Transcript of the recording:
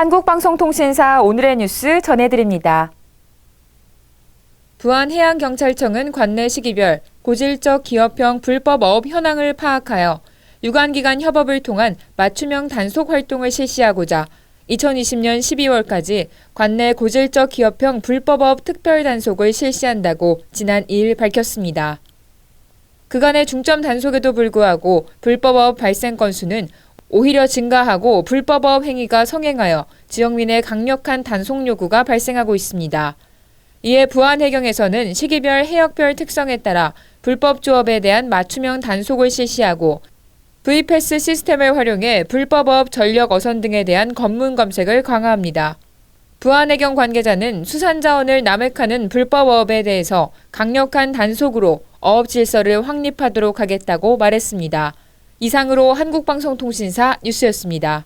한국방송통신사 오늘의 뉴스 전해드립니다. 부안해양경찰청은 관내 시기별 고질적 기업형 불법 어업 현황을 파악하여 유관기관 협업을 통한 맞춤형 단속 활동을 실시하고자 2020년 12월까지 관내 고질적 기업형 불법업 특별 단속을 실시한다고 지난 2일 밝혔습니다. 그간의 중점 단속에도 불구하고 불법업 발생 건수는 오히려 증가하고 불법업 행위가 성행하여 지역민의 강력한 단속 요구가 발생하고 있습니다. 이에 부안해경에서는 시기별 해역별 특성에 따라 불법 조업에 대한 맞춤형 단속을 실시하고 V패스 시스템을 활용해 불법업 전력 어선 등에 대한 검문 검색을 강화합니다. 부안해경 관계자는 수산자원을 남획하는 불법어업에 대해서 강력한 단속으로 어업 질서를 확립하도록 하겠다고 말했습니다. 이상으로 한국방송통신사 뉴스였습니다.